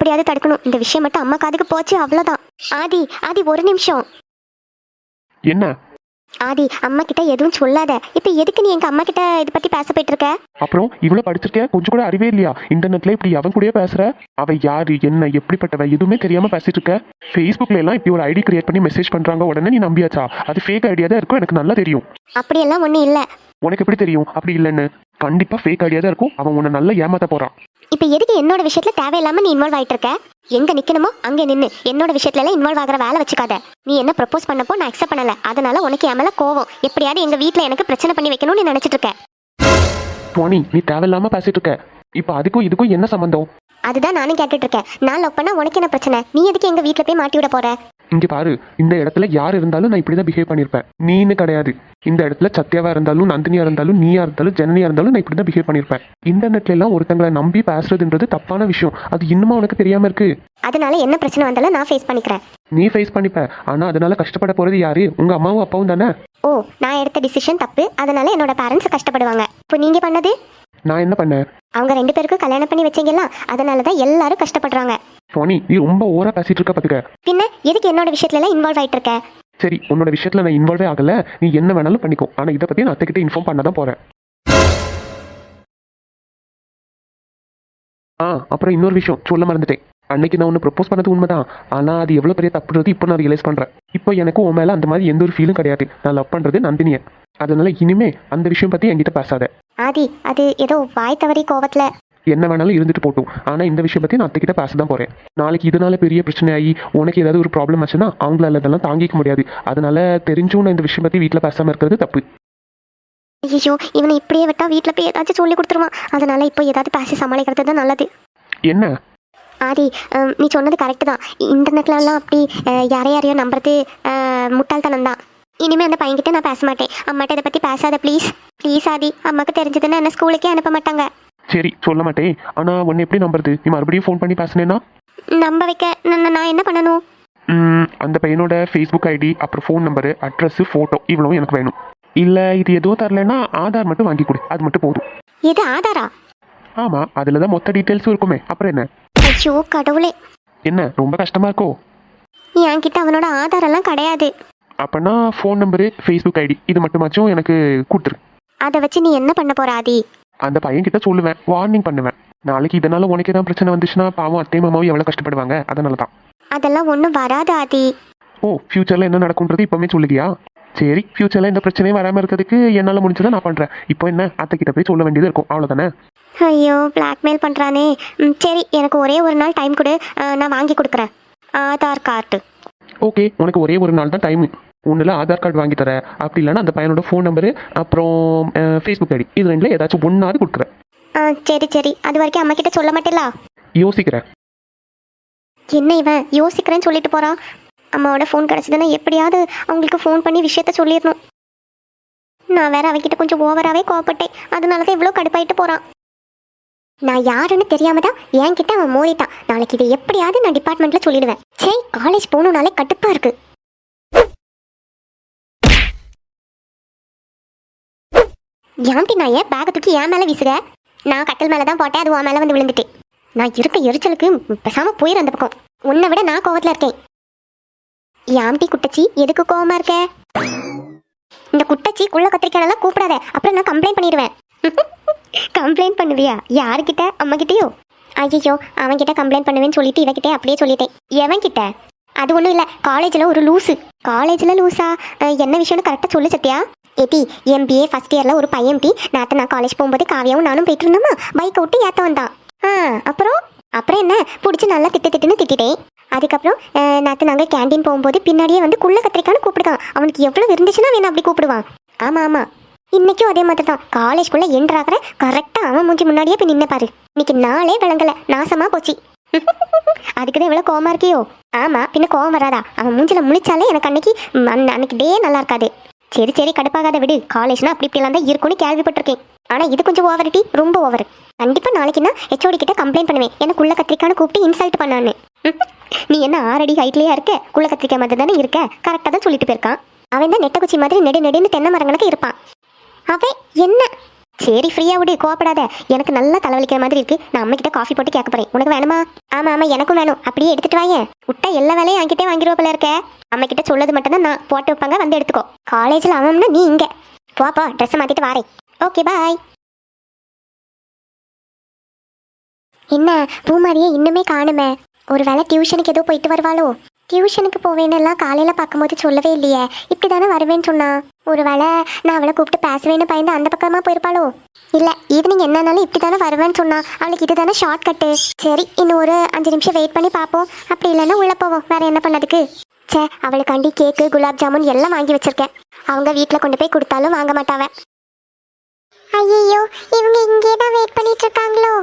எப்படியாவது தடுக்கணும். இந்த விஷயம் மட்டும் அம்மா காதுக்கு போச்சு அவ்வளோதான் ஆதி ஆதி ஒரு நிமிஷம். என்ன? ஆதி அம்மா கிட்ட எதுவும் சொல்லாத. இப்போ எதுக்கு நீ எங்க அம்மா கிட்ட இதை பத்தி பேச போயிட்டு இருக்க? அப்புறம் இவ்வளவு படிச்சிருக்க கொஞ்சம் கூட அறிவே இல்லையா? இன்டர்நெட்ல இப்படி அவன் கூடயே பேசுற? அவ யாரு என்ன எப்படிப்பட்டவ எதுவுமே தெரியாம பேசிட்டு இருக்க? ஃபேஸ்புக்ல எல்லாம் இப்படி ஒரு ஐடி கிரியேட் பண்ணி மெசேஜ் பண்றாங்க உடனே நீ நம்பியாச்சா? அது ஃபேக் ஐடியா தான் இருக்கும் எனக்கு நல்லா தெரியும். அப்படியெல்லாம் ஒன்றும் இல்லை. உனக்கு எப்படி தெரியும்? அப்படி இல்லைன்னு. கண்டிப்பா ஃபேக் ஐடியா தான் இருக்கும். அவன் உன்னை நல்லா ஏமாத்த போறான். இப்போ எதுக்கு என்னோட விஷயத்துல தேவையில்லாம நீ இன்வால்வ் ஆயிட்டு இருக்க எங்க நிக்கணுமோ அங்க நின்னு. என்னோட விஷயத்துல எல்லாம் இன்வால்வ் ஆகிற வேலை வச்சுக்காத. நீ என்ன ப்ரப்போஸ் பண்ணப்போ நான் அக்செப்ட் பண்ணல. அதனால உனக்கு என் மேல கோவம். எப்படியாவது எங்க வீட்ல எனக்கு பிரச்சனை பண்ணி வைக்கணும்னு நீ நினைச்சிட்டு இருக்க. துவானி நீ தேவையில்லாம பேசிட்டு இருக்க. இப்போ அதுக்கும் இதுக்கும் என்ன சம்பந்தம்? அதுதான் நானும் கேட்டுட்டு இருக்கேன். நான் லவ் பண்ணா உனக்கு என்ன பிரச்சனை? நீ எதுக்கு எங்க வீட்ல போய் மாட்டி விட போற? இங்க பாரு இந்த இடத்துல யார் இருந்தாலும் நான் இப்படிதான் பிஹேவ் பண்ணிருப்பேன். நீன்னு கிடையாது. இந்த இடத்துல சத்யாவா இருந்தாலும் நந்தினியா இருந்தாலும் நீயா இருந்தாலும் ஜனனியா இருந்தாலும் நான் இப்படிதான் பிஹேவ் பண்ணிருப்பேன். இன்டர்நெட்ல எல்லாம் ஒருத்தங்களை நம்பி பேசுறதுன்றது தப்பான விஷயம். அது இன்னுமா உனக்கு தெரியாம இருக்கு? அதனால என்ன பிரச்சனை வந்தாலும் நான் ஃபேஸ் பண்ணிக்கிறேன். நீ ஃபேஸ் பண்ணிப்ப. ஆனா அதனால கஷ்டப்பட போறது யாரு? உங்க அம்மாவும் அப்பாவும் தானே? ஓ நான் எடுத்த டிசிஷன் தப்பு. அதனால என்னோட பேரண்ட்ஸ் கஷ்டப்படுவாங்க. இப்போ நீங்க பண்ணது? நான் என்ன பண்ணேன்? அவங்க ரெண்டு பேருக்கும் கல்யாணம் பண்ணி வச்சீங்களா அதனால தான் எல்லாரும் கஷ்டப்படுறாங்க. சோனி நீ ரொம்ப ஓவரா பேசிட்டு இருக்க பாத்துக்க. பின்ன எதுக்கு என்னோட விஷயத்துல எல்லாம் இன்வால்வ் ஆயிட்டு இருக்க சரி உன்னோட விஷயத்துல நான் இன்வால்வே ஆகல. நீ என்ன வேணாலும் பண்ணிக்கோ. ஆனா இதை பத்தி நான் அத்தைக்கிட்ட இன்ஃபார்ம் பண்ண தான் போறேன். ஆ அப்புறம் இன்னொரு விஷயம். சொல்ல மறந்துட்டேன். அன்னைக்கு நான் ஒன்று ப்ரப்போஸ் பண்ணது உண்மைதான். ஆனா அது எவ்வளவு பெரிய தப்புன்றது இப்போ நான் ரியலைஸ் பண்றேன். இப்போ எனக்கு உன் மேல அந்த மாதிரி எந்த ஒரு ஃபீலும் கிடையாது. நான் லவ் பண்றது நந்தினியை. அதனால இனிமே அந்த விஷயம் பத்தி என்கிட்ட பேசாத. ஆதி அது ஏதோ வாய் தவறி கோவத்துல. என்ன வேணாலும் இருந்துட்டு போட்டும். ஆனா இந்த விஷயம் பத்தி நான் அத்தைக்கிட்ட பேச தான் போறேன். நாளைக்கு இதனால பெரிய பிரச்சனை ஆகி உனக்கு ஏதாவது ஒரு ப்ராப்ளம் ஆச்சுன்னா அவங்களால இதெல்லாம் தாங்கிக்க முடியாது. அதனால தெரிஞ்சும் நான் இந்த விஷயம் பத்தி வீட்டில் பேசாம இருக்கிறது தப்பு. ஐயோ இவனை இப்படியே விட்டா வீட்ல போய் ஏதாச்சும் சொல்லி கொடுத்துருவான். அதனால இப்போ ஏதாவது பேசி சமாளிக்கிறது தான் நல்லது. என்ன? ஆதி நீ சொன்னது கரெக்டு தான். இன்டர்நெட்ல எல்லாம் அப்படி அஹ், யாரை யாரையோ நம்புறது முட்டாள்தனம் தான். இனிமே அந்த பையன்கிட்ட நான் பேச மாட்டேன். அம்மாட்ட இதை பத்தி பேசாத ப்ளீஸ் ப்ளீஸ் ஆதி. அம்மாக்கு தெரிஞ்சதுன்னா என்ன ஸ்கூலுக்கே அனுப்ப மாட்டாங்க. சரி சொல்ல மாட்டேன். ஆனா உன்னை எப்படி நம்புறது? நீ மறுபடியும் ஃபோன் பண்ணி பேசினேன்னா? நம்ப வைக்க நான் நான் என்ன பண்ணணும்? அந்த பையனோட ஃபேஸ்புக் ஐடி அப்புறம் ஃபோன் நம்பரு அட்ரஸ் ஃபோட்டோ இவ்வளவும் எனக்கு வேணும். இல்லை இது எதுவும் தரலைன்னா ஆதார் மட்டும் வாங்கி கொடு. அது மட்டும் போதும். இது ஆதாரா? ஆமாம் அதில் தான் மொத்த டீட்டெயில்ஸும் இருக்குமே. அப்புறம் என்ன? ஐயோ கடவுளே. என்ன ரொம்ப கஷ்டமா இருக்கோ? என்கிட்ட அவனோட ஆதாரெல்லாம் கிடையாது. அப்போனா ஃபோன் நம்பரு ஃபேஸ்புக் ஐடி இது மட்டுமாச்சும் எனக்கு கொடுத்துரு அதை வச்சு நீ என்ன பண்ண போற ஆதி? அந்த பையன்கிட்ட சொல்லுவேன் வார்னிங் பண்ணுவேன். நாளைக்கு இதனால உனக்கு ஏதாவது பிரச்சனை வந்துச்சுன்னா பாவம் அத்தை மாமாவும் எவ்வளோ கஷ்டப்படுவாங்க? அதனால தான் அதெல்லாம் ஒன்றும் வராது ஆதி. ஓ ஃப்யூச்சரில் என்ன நடக்கும்ன்றது இப்போவே சொல்லுவியா? சரி ஃப்யூச்சரில் எந்த பிரச்சனையும் வராமல் இருக்கிறதுக்கு என்னால் முடிஞ்சதை நான் பண்ணுறேன் இப்போ என்ன? அத்தைக்கிட்ட போய் சொல்ல வேண்டியது இருக்கும். அவ்வளோதானே ஐயோ பிளாக்மெயில் பண்ணுறானே ம், சரி எனக்கு ஒரே ஒரு நாள் டைம் கொடு. அஹ், நான் வாங்கி கொடுக்குறேன். ஆதார் கார்டு. ஓகே உனக்கு ஒரே ஒரு நாள் தான் டைம் ஒன்றில் ஆதார் கார்டு வாங்கி தரேன். அப்படி இல்லைன்னா அந்த பையனோட ஃபோன் நம்பரு அப்புறம் ஃபேஸ்புக் ஐடி இது ரெண்டில் ஏதாச்சும் ஒன்றாவது கொடுக்குறேன். ஆ சரி சரி. அது வரைக்கும் அம்மா கிட்ட சொல்ல மாட்டேலா? யோசிக்கிறேன். என்ன இவன்? யோசிக்கிறேன்னு சொல்லிட்டு போறான். அம்மாவோட ஃபோன் கிடச்சதுன்னா எப்படியாவது அவங்களுக்கு ஃபோன் பண்ணி விஷயத்த சொல்லிடணும். நான் வேற அவகிட்ட கொஞ்சம் ஓவராகவே கோவப்பட்டேன். அதனால தான் இவ்வளோ கடுப்பாயிட்டு போறான். நான் யாருன்னு தெரியாம தான் என்கிட்ட அவன் மோதிட்டான். நாளைக்கு இதை எப்படியாவது நான் டிபார்ட்மெண்ட்ல சொல்லிடுவேன். சே காலேஜ் போகணும்னாலே கடுப்பா இருக்கு. ஏன்டி நான் ஏன் பேக்கை தூக்கி என் மேலே வீசுற? நான் கட்டில் மேலே தான் போட்டேன் அது உன் மேலே வந்து விழுந்துட்டு. நான் இருக்க எரிச்சலுக்கு பேசாமல் போயிரு அந்த பக்கம். உன்னை விட நான் கோவத்தில் இருக்கேன். ஏன்டி குட்டச்சி எதுக்கு கோவமாக இருக்க? இந்த குட்டச்சி குள்ள கத்திரிக்காயெல்லாம் கூப்பிடாத. அப்புறம் நான் கம்ப்ளைண்ட் பண்ணிடுவேன். கம்ப்ளைண்ட் பண்ணுவியா? யாருக்கிட்ட? அம்மா கிட்டயோ ஐயோ அவன்கிட்ட கம்ப்ளைண்ட் பண்ணுவேன்னு சொல்லிட்டு இவகிட்டே அப்படியே சொல்லிட்டேன். எவன் கிட்ட அது ஒன்றும் இல்லை காலேஜில் ஒரு லூஸு காலேஜில் லூஸா என்ன விஷயம்னு கரெக்டாக சொல்லு சத்தியா ஏட்டி எம்பிஏ ஃபர்ஸ்ட் இயரில் ஒரு பையன் டி. நேற்று நான் காலேஜ் போகும்போது காவியாவும் நானும் போயிட்டு இருந்தோமா? பைக் விட்டு ஏற்ற வந்தான். ஆ அப்புறம்? அப்புறம் என்ன? பிடிச்சி நல்லா திட்டு திட்டுன்னு திட்டிட்டேன். அதுக்கப்புறம் நேற்று நாங்கள் கேண்டீன் போகும்போது பின்னாடியே வந்து குள்ள கத்திரிக்கான்னு கூப்பிடுதான். அவனுக்கு எவ்வளோ இருந்துச்சுன்னா வேணும் அப்படி கூப்பிடுவான். ஆமாம் ஆமாம் இன்னைக்கும் அதே மாதிரி தான் காலேஜ்குள்ளே என்ட்ராகிற கரெக்டாக அவன் மூஞ்சி முன்னாடியே போய் நின்று பாரு. இன்னைக்கு நாளே விளங்கலை. நாசமாக போச்சு. அதுக்கு தான் எவ்வளோ கோவமா இருக்கியோ? ஆமா பின்ன கோவம் வராதா? அவன் மூஞ்சில முழிச்சாலே எனக்கு அன்னைக்கு அன்னைக்கு டே நல்லா இருக்காது. சரி சரி கடுப்பாகாத விடு. காலேஜ்னா அப்படி இப்படிலாம் தான் இருக்கும்னு கேள்விப்பட்டிருக்கேன். ஆனால் இது கொஞ்சம் ஓவரிட்டி ரொம்ப ஓவர் கண்டிப்பா நாளைக்கு நான் ஹெச்ஓடி கிட்ட கம்ப்ளைண்ட் பண்ணுவேன். எனக்கு குள்ள கத்திரிக்கான்னு கூப்பிட்டு இன்சல்ட் பண்ணான்னு. நீ என்ன ஆறடி ஹைட்லேயே இருக்க? குள்ள கத்திரிக்காய் மாதிரி தானே இருக்க? கரெக்டாக தான் சொல்லிட்டு போயிருக்கான். அவன் தான் நெட்டக்குச்சி மாதிரி நெடு நெடுன்னு தென்னை மரங்களுக்கு இருப்பான். அவன் என்ன சரி ஃப்ரீயா விடு கோவப்படாத. எனக்கு நல்லா தலைவலிக்கிற மாதிரி இருக்கு. நான் அம்மா கிட்ட காஃபி போட்டு கேட்க போறேன். உனக்கு வேணுமா? ஆமா ஆமா எனக்கும் வேணும். அப்படியே எடுத்துட்டு வாங்க விட்டா எல்லா வேலையும் என்கிட்டே வாங்கிடுவ போல இருக்க. அம்மா கிட்ட சொல்லது மட்டும்தான் நான் போட்டு வைப்பாங்க வந்து எடுத்துக்கோ. காலேஜில் அவன்னா நீ இங்க. போப்பா ட்ரெஸ் மாத்திட்டு வாரேன். ஓகே பாய் என்ன பூமாரியே இன்னுமே காணுமே. ஒருவேளை டியூஷனுக்கு ஏதோ போயிட்டு வருவாளோ? டியூஷனுக்கு போவேன்னு எல்லாம் காலையில் பார்க்கும்போது சொல்லவே இல்லையே. இப்படி தானே வருவேன்னு சொன்னா. ஒருவேளை நான் அவளை கூப்பிட்டு பேசுவேன்னு பயந்து அந்த பக்கமாக போயிருப்பாளோ? இல்லை ஈவினிங் என்னன்னாலும் இப்படி தானே வருவேன்னு சொன்னா. அவளுக்கு இதுதானே ஷார்ட் கட்டு சரி இன்னும் ஒரு அஞ்சு நிமிஷம் வெயிட் பண்ணி பார்ப்போம். அப்படி இல்லைன்னா உள்ளே போவோம். வேற என்ன பண்ணதுக்கு? ச்சே அவளுக்காண்டி கேக்கு குலாப் ஜாமுன் எல்லாம் வாங்கி வச்சிருக்கேன். அவங்க வீட்டில் கொண்டு போய் கொடுத்தாலும் வாங்க மாட்டாவ. ஐயோ இவங்க இங்கே தான் வெயிட் பண்ணிட்டு இருக்காங்களோ?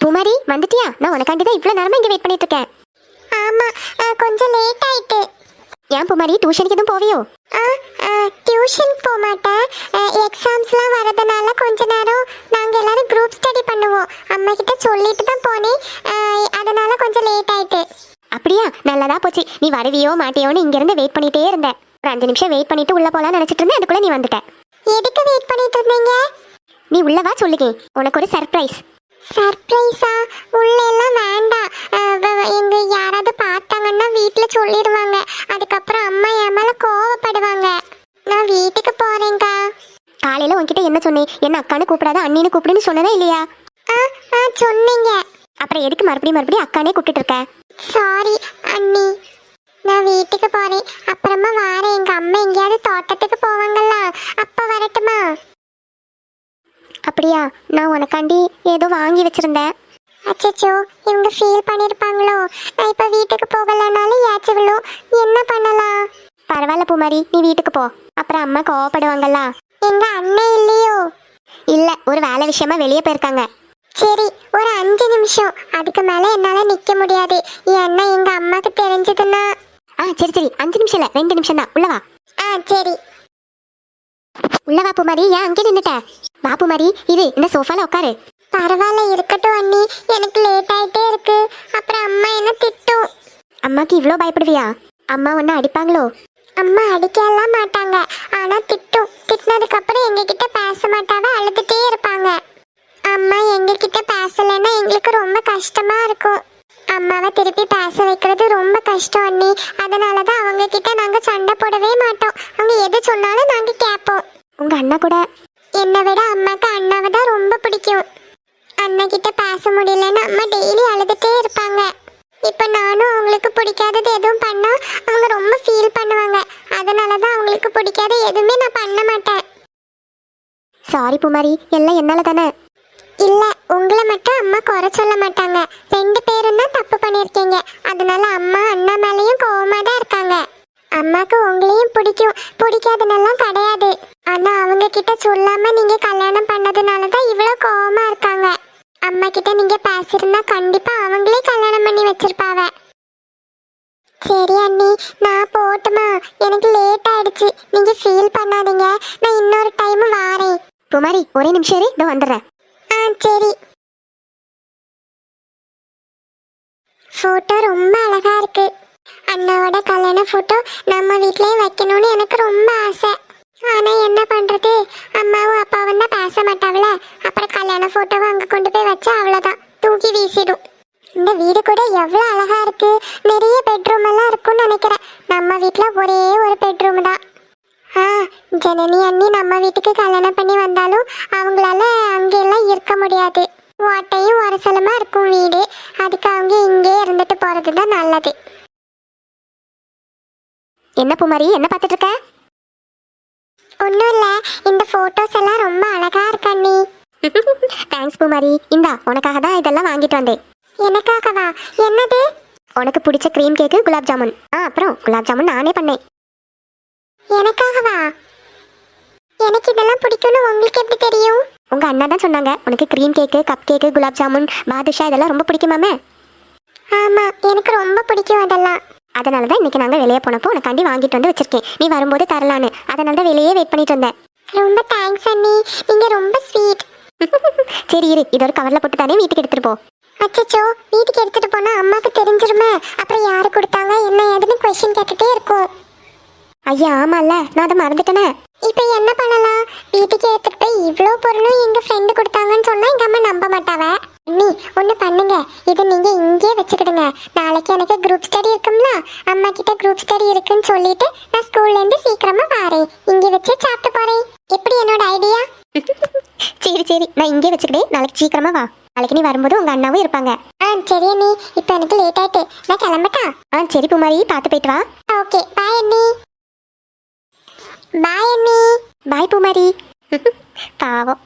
பூமாரி வந்துட்டியா? நான் உனக்காண்டி தான் இவ்வளோ நேரமா இங்கே வெயிட் பண்ணிட்டு இருக்கேன். ஆமா கொஞ்சம் லேட் ஆயிட்டு. ஏன் பூமாரி டியூஷனுக்கு எதுவும் போவியோ? டியூஷன் போக மாட்டேன். எக்ஸாம்ஸ்லாம் வரதுனால கொஞ்ச நேரம் நாங்கள் எல்லாரும் குரூப் ஸ்டடி பண்ணுவோம். அம்மா கிட்ட சொல்லிட்டு தான் போனேன். அதனால கொஞ்சம் லேட் ஆயிட்டு. அப்படியா? நல்லதா போச்சு. நீ வருவியோ மாட்டியோன்னு இங்கிருந்து வெயிட் பண்ணிட்டே இருந்தேன். ஒரு அஞ்சு நிமிஷம் வெயிட் பண்ணிட்டு உள்ள போலாம்னு நினைச்சிட்டு இருந்தேன். அதுக்குள்ள நீ வந்துட்ட. எதுக்கு வெயிட் பண்ணிட்டு இருந்தீங்க? நீ உள்ள வா சொல்லுங்க. உனக்கு ஒரு சர்ப்ரைஸ் சர்ப்ரைஸா உள்ள எல்லாம் வேண்டாம் எங்க யாராவது பார்த்தாங்கன்னா வீட்ல சொல்லிடுவாங்க. அதுக்கப்புறம் அம்மா என் மேல கோவப்படுவாங்க. நான் வீட்டுக்கு போறேன்க்கா. காலையில உன்கிட்ட என்ன சொன்னேன்? என்ன அக்கானு கூப்பிடாத அண்ணின்னு கூப்பிடுன்னு சொன்னதா இல்லையா? சொன்னீங்க. அப்புறம் எதுக்கு மறுபடியும் மறுபடியும் அக்கானே கூப்பிட்டு இருக்க? சாரி அண்ணி. நான் வீட்டுக்கு போறேன். அப்புறமா வாரேன். எங்க அம்மா எங்கேயாவது தோட்டத்துக்கு போவாங்கல்ல அப்ப வரட்டுமா? அப்படியா? நான் உனக்காண்டி ஏதோ வாங்கி வச்சிருந்தேன். அச்சச்சோ இவங்க ஃபீல் பண்ணிருப்பாங்களோ? நான் இப்ப வீட்டுக்கு போகலனாலும் ஏச்சு என்ன பண்ணலாம்? பரவாயில்ல பூமாரி நீ வீட்டுக்கு போ. அப்புறம் அம்மா கோவப்படுவாங்கல்ல. எங்க அண்ணன் இல்லையோ? இல்ல ஒரு வேலை விஷயமா வெளியே போயிருக்காங்க. சரி ஒரு அஞ்சு நிமிஷம். அதுக்கு மேல என்னால நிக்க முடியாது. ஏன்னா எங்க அம்மாக்கு தெரிஞ்சதுன்னா ஆ சரி சரி. அஞ்சு நிமிஷம் இல்ல ரெண்டு நிமிஷம் தான். உள்ளவா ஆ சரி. உள்ள வா பூமாரி ஏன் அங்கே நின்னுட்ட? வா பூமாரி இரு இந்த சோஃபால உட்காரு பரவாயில்ல இருக்கட்டும் அண்ணி. எனக்கு லேட் ஆயிட்டே இருக்கு. அப்புறம் அம்மா என்ன திட்டும்? அம்மாக்கு இவ்ளோ பயப்படுவியா? அம்மா ஒன்னு அடிப்பாங்களோ? அம்மா அடிக்கலாம் மாட்டாங்க. ஆனா திட்டும். திட்டினதுக்கு அப்புறம் எங்க கிட்ட பேச மாட்டாவ அழுதுட்டே இருப்பாங்க. அம்மா எங்க கிட்ட பேசலைன்னா எங்களுக்கு ரொம்ப கஷ்டமா இருக்கும். அம்மாவை திருப்பி பேச வைக்கிறது ரொம்ப கஷ்டம் அண்ணி. அதனாலதான் அவங்க கிட்ட நாங்க சண்டை போடவே மாட்டோம். அவங்க எது சொன்னாலும் நாங்க கேட்போம். உங்க அண்ணா கூட? என்னை விட அம்மாக்கு அண்ணாவை தான் ரொம்ப பிடிக்கும். அண்ணா கிட்ட பேச முடியலன்னு அம்மா டெய்லி அழுதுட்டே இருப்பாங்க. இப்ப நானும் அவங்களுக்கு பிடிக்காதது எதுவும் பண்ணா அவங்க ரொம்ப ஃபீல் பண்ணுவாங்க. அதனாலதான் அவங்களுக்கு பிடிக்காத எதுவுமே நான் பண்ண மாட்டேன். சாரி புமாரி எல்லாம் என்னால தானே? இல்ல உங்களை மட்டும் அம்மா குறை சொல்ல மாட்டாங்க. ரெண்டு பேரும் தான் தப்பு பண்ணிருக்கீங்க அதனால அம்மா அண்ணா மேலயும் கோவமா தான் இருக்காங்க. அம்மாக்கு உங்களையும் பிடிக்கும். பிடிக்காதுன்னெல்லாம் கிடையாது. ஆனா அவங்க கிட்ட சொல்லாம நீங்க கல்யாணம் பண்ணதுனால தான் இவ்வளவு கோவமா இருக்காங்க. அம்மா கிட்ட நீங்க பேசிருந்தா கண்டிப்பா அவங்களே கல்யாணம் பண்ணி வச்சிருப்பாவ. சரி அண்ணி நான் போட்டுமா? எனக்கு லேட் ஆயிடுச்சு. நீங்க ஃபீல் பண்ணாதீங்க. நான் இன்னொரு டைம் வாரேன். குமாரி ஒரே நிமிஷம் இரு. இதோ வந்துடுறேன். ஆ சரி. ஃபோட்டோ ரொம்ப அழகா இருக்கு. அண்ணாவோட கல்யாண ஃபோட்டோ நம்ம வீட்லயே வைக்கணும்னு எனக்கு ரொம்ப ஆசை. ஆனா என்ன பண்றது? அம்மாவும் அப்பாவும் தான் பேச மாட்டாங்கள. அப்புறம் கல்யாண ஃபோட்டோவை அங்க கொண்டு போய் வச்சா அவ்வளவுதான். தூக்கி வீசிடும். இந்த வீடு கூட எவ்வளவு அழகா இருக்கு. நிறைய பெட்ரூம் எல்லாம் இருக்கும்னு நினைக்கிறேன். நம்ம வீட்ல ஒரே ஒரு பெட்ரூம் தான். ஆ ஜனனி அண்ணி நம்ம வீட்டுக்கு கல்யாணம் பண்ணி வந்தாலும் அவங்களால அங்கெல்லாம் இருக்க முடியாது. ஓட்டையும் ஒரசலமா இருக்கும் வீடு. அதுக்கு அவங்க இங்கே இருந்துட்டு போறது தான் நல்லது. என்ன புமாரி? என்ன பார்த்துட்டு இருக்க? ஒன்றும் இல்லை. இந்த ஃபோட்டோஸ் எல்லாம் ரொம்ப அழகா இருக்கு அண்ணி. தேங்க்ஸ் பூமாரி. இந்தா உனக்காக தான் இதெல்லாம் வாங்கிட்டு வந்தேன். எனக்காகவா? என்னது? உனக்கு பிடிச்ச க்ரீம் கேக்கு குலாப் ஜாமுன். ஆ அப்புறம் குலாப் ஜாமுன் நானே பண்ணேன். எனக்காகவா? எனக்கு இதெல்லாம் பிடிக்கும்னு உங்களுக்கு எப்படி தெரியும்? உங்க அண்ணா தான் சொன்னாங்க உனக்கு cream cake cup cake gulab jamun badusha இதெல்லாம் ரொம்ப பிடிக்குமாமே? ஆமா எனக்கு ரொம்ப பிடிக்கும் அதெல்லாம். அதனால தான் இன்னைக்கு நாங்கள் வெளியே போனப்போ உனக்காண்டி வாங்கிட்டு வந்து வச்சிருக்கேன். நீ வரும்போது தரலான்னு. அதனால தான் வெளியே வெயிட் பண்ணிட்டு இருந்தேன் ரொம்ப தேங்க்ஸ் அண்ணி. நீங்க ரொம்ப ஸ்வீட் சரி இரு இது ஒரு கவர்ல போட்டு தானே வீட்டுக்கு எடுத்துட்டு போ. அச்சச்சோ வீட்டுக்கு எடுத்துட்டு போனா அம்மாக்கு தெரிஞ்சிருமே. அப்புறம் யாரு கொடுத்தாங்க என்ன ஏதுன்னு கொஸ்டின் கேட்டுட்டே இருக்கும் ஐயா ஆமால்ல. நான் அதை மறந்துட்டேனே. இப்போ என்ன பண்ணலாம்? வீட்டுக்கு எடுத்துட்டு போய் இவ்வளோ பொருளும் எங்க ஃப்ரெண்டு கொடுத்தாங்கன்னு சொன்னா எங்க அம்மா நம்ப மாட்டாவ? நீ ஒன்று பண்ணுங்க. இது நீங்க இங்கேயே வச்சுக்கிடுங்க. நாளைக்கு எனக்கு குரூப் ஸ்டடி இருக்கும்ல? அம்மா கிட்ட குரூப் ஸ்டடி இருக்குன்னு சொல்லிட்டு நான் ஸ்கூல்ல இருந்து சீக்கிரமா வாரேன். இங்கே வச்சு சாப்பிட்டு போறேன். எப்படி என்னோட ஐடியா சரி சரி. நான் இங்கே வச்சுக்கிட்டே நாளைக்கு சீக்கிரமா வா. நாளைக்கு நீ வரும்போது உங்க அண்ணாவும் இருப்பாங்க. ஆ சரி நீ இப்போ எனக்கு லேட் ஆயிட்டு. நான் கிளம்பட்டா? ஆ சரி பூமாரி. பார்த்து போயிட்டு வா. ஓகே. பாய் அண்ணி. பாய் அண்ணி. பாய் பூமாரி. பாவம்.